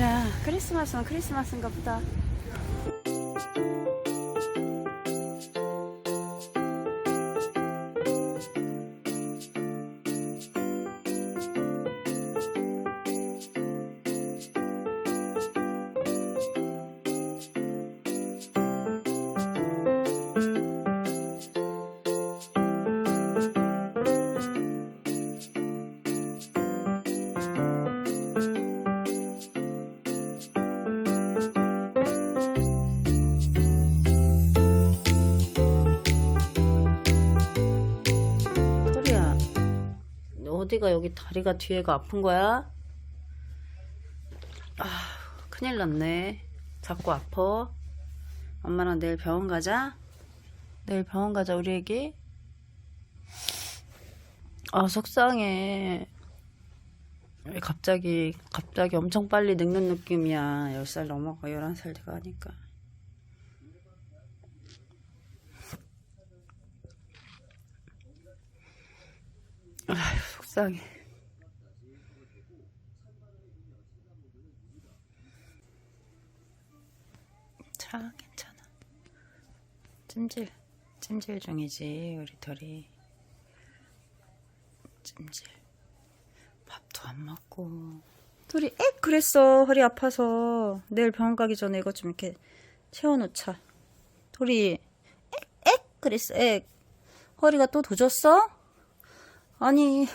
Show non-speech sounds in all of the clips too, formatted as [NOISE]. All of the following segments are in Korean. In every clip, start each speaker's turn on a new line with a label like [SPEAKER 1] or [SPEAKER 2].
[SPEAKER 1] 야, 크리스마스는 크리스마스인가 보다. 어디가 여기 다리가 뒤에가 아픈 거야? 아, 큰일 났네. 자꾸 아파. 엄마랑 내일 병원 가자. 내일 병원 가자, 우리 애기. 아, 속상해. 왜 갑자기, 갑자기 엄청 빨리 늙는 느낌이야. 10살 넘어가, 11살 돼가 하니까. 아휴, 속상해. 자, 괜찮아. 찜질, 찜질 중이지, 우리 둘이. 찜질. 밥도 안 먹고. 둘이 액 그랬어, 허리 아파서. 내일 병원 가기 전에 이것 좀 이렇게 채워놓자. 둘이 액, 액 그랬어, 액. 허리가 또 도졌어? 아니,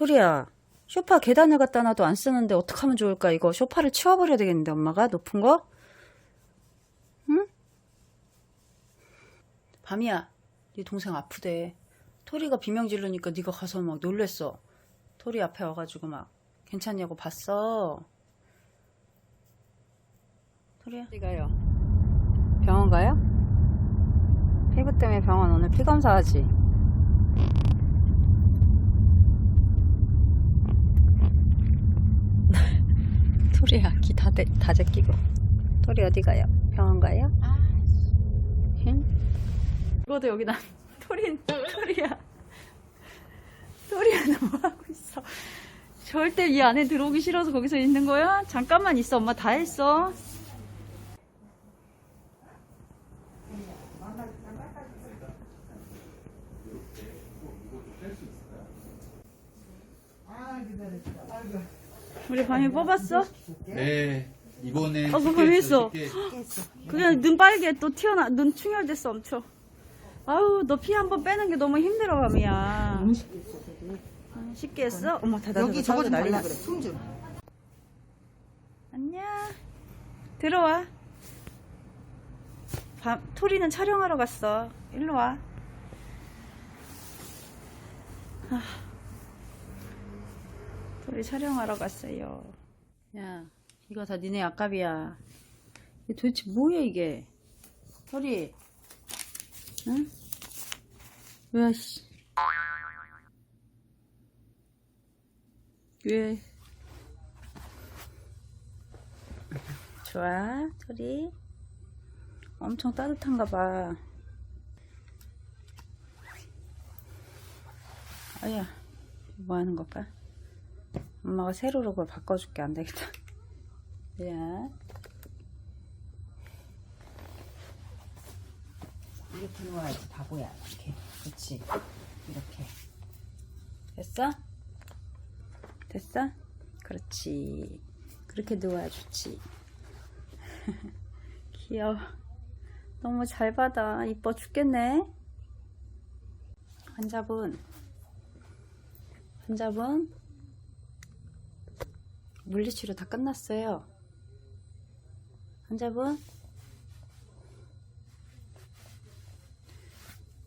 [SPEAKER 1] 토리야, 쇼파 계단을 갖다 놔도 안 쓰는데 어떡하면 좋을까? 이거 쇼파를 치워버려야 되겠는데, 엄마가? 높은 거? 응? 밤이야, 네 동생 아프대. 토리가 비명 지르니까 네가 가서 막 놀랬어. 토리 앞에 와가지고 막 괜찮냐고 봤어. 토리야? 어디 가요? 병원 가요? 피부 때문에 병원 오늘 피 검사하지? 토리야 기 다, 대, 다 제끼고 토리 어디 가요? 병원 가요? 응? 이거도 여기 난 토리 토리야 토리야 너 뭐하고 있어 절대 이 안에 들어오기 싫어서 거기서 있는 거야? 잠깐만 있어 엄마 다 했어 우리 밤이 뽑았어?
[SPEAKER 2] 네 이번에
[SPEAKER 1] 어, 그거
[SPEAKER 2] 쉽게
[SPEAKER 1] 했어.
[SPEAKER 2] 쉽게
[SPEAKER 1] 그냥 눈 빨개 또 튀어나 눈 충혈됐어 엄청 아우 너 피 한 번 빼는 게 너무 힘들어 밤이야 너무 쉽게 했어 쉽게 했어? 어머 다
[SPEAKER 3] 여기 저거 좀 달라. 그래. 숨 좀.
[SPEAKER 1] 안녕 들어와 밤, 토리는 촬영하러 갔어 일로 와 아, 토리 촬영하러 갔어요 야 이거 다 니네 아깝이야 도대체 뭐야 이게 토리 응? 왜 씨. 왜 좋아, 토리. 엄청 따뜻한가 봐. 아야, 뭐 하는 걸까? 엄마가 세로로 그걸 바꿔줄게, 안 되겠다. 야. [LAUGHS] 이렇게 놓아야지, 바보야. 이렇게. 그렇지. 이렇게. 됐어? 됐어? 그렇지. 그렇게 좋지. [LAUGHS] 귀여워. 너무 잘 받아. 이뻐 죽겠네. 환자분. 환자분. 물리치료 다 끝났어요. 환자분.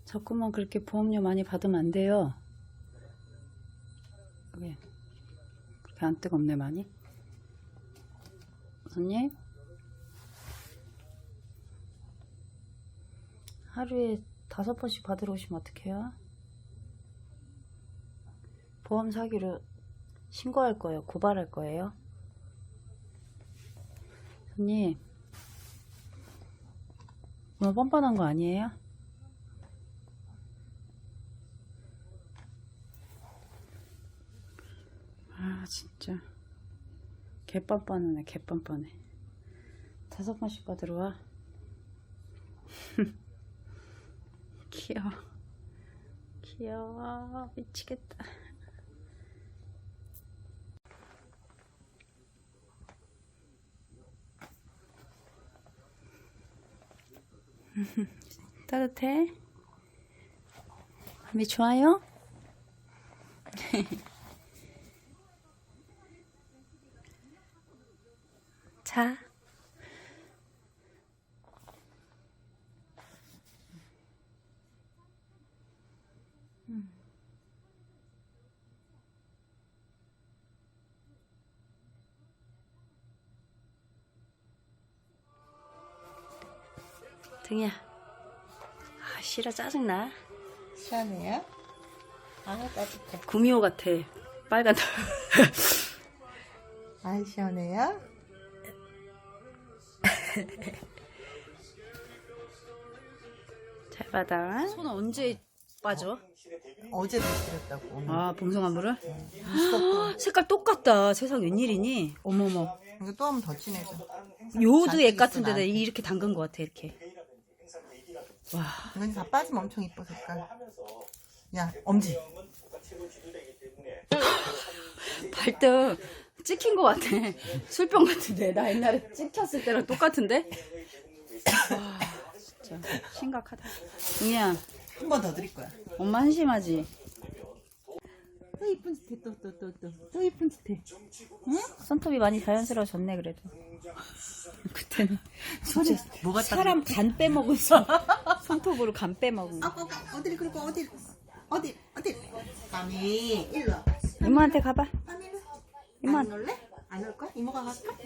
[SPEAKER 1] 자꾸만 그렇게 보험료 많이 받으면 안 돼요. 왜? 그렇게 안 뜨겁네, 많이? 손님? 하루에 다섯 번씩 받으러 오시면 어떡해요? 보험 사기로 신고할 거예요? 고발할 거예요? 손님, 너무 뻔뻔한 거 아니에요? 아, 진짜. 개뻔뻔하네 개뻔뻔해 다섯 번씩 거 들어와 [LAUGHS] 귀여워 귀여워 미치겠다 따뜻해? 밤이 좋아요? [LAUGHS] 등이야. 아, 싫어, 짜증나.
[SPEAKER 3] 시원해요? 아 따뜻해.
[SPEAKER 1] 구미호 같아. 빨간 털.
[SPEAKER 3] 아 시원해요?
[SPEAKER 1] 잘 받아. 손 언제 빠져?
[SPEAKER 3] 어제도 드렸다고. 오늘.
[SPEAKER 1] 아, 봉숭아 물을?
[SPEAKER 3] 무섭고.
[SPEAKER 1] 색깔 똑같다. 세상 웬일이니? 어머머.
[SPEAKER 3] 이거 또 하면 더 진해져.
[SPEAKER 1] 요도 액 같은데 나
[SPEAKER 3] 나한테.
[SPEAKER 1] 이렇게 담근 것 같아, 이렇게. 와,
[SPEAKER 3] 이건 다 빠지면 엄청 이뻐 색깔. 야 엄지.
[SPEAKER 1] 발등 찍힌 것 같아. 술병 같은데. 나 옛날에 찍혔을 때랑 똑같은데? 와, 진짜 심각하다. 이야,
[SPEAKER 3] 한 번 더 드릴 거야.
[SPEAKER 1] 엄마 한심하지?
[SPEAKER 3] 또 이쁜 스테 또또 또 또. 또 이쁜 스테.
[SPEAKER 1] 응? 손톱이 많이 자연스러워졌네, 그래도. 그때는
[SPEAKER 3] 손에 뭐 갖다
[SPEAKER 1] 사람 간 빼먹은 손. [LAUGHS] 손톱으로 간 빼먹은 거.
[SPEAKER 3] 어, 어디를 그리고 어디 어디 어디 밤이 일로 와.
[SPEAKER 1] 이모한테 가봐.
[SPEAKER 3] 밤이 일로 와.
[SPEAKER 1] 이모.
[SPEAKER 3] 안 올래? 안 올 거야? 이모가 갈까?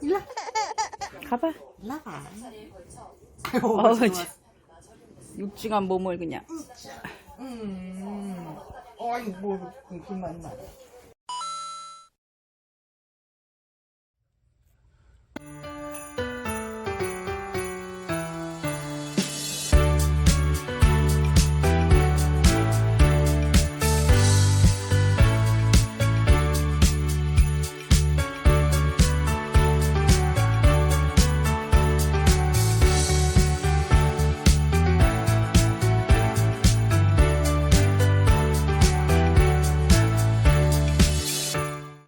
[SPEAKER 3] 일로 와.
[SPEAKER 1] 가봐.
[SPEAKER 3] 일로 와봐 [LAUGHS]
[SPEAKER 1] 어우. 참. 육중한 몸을 그냥.
[SPEAKER 3] 음뭐 그만 말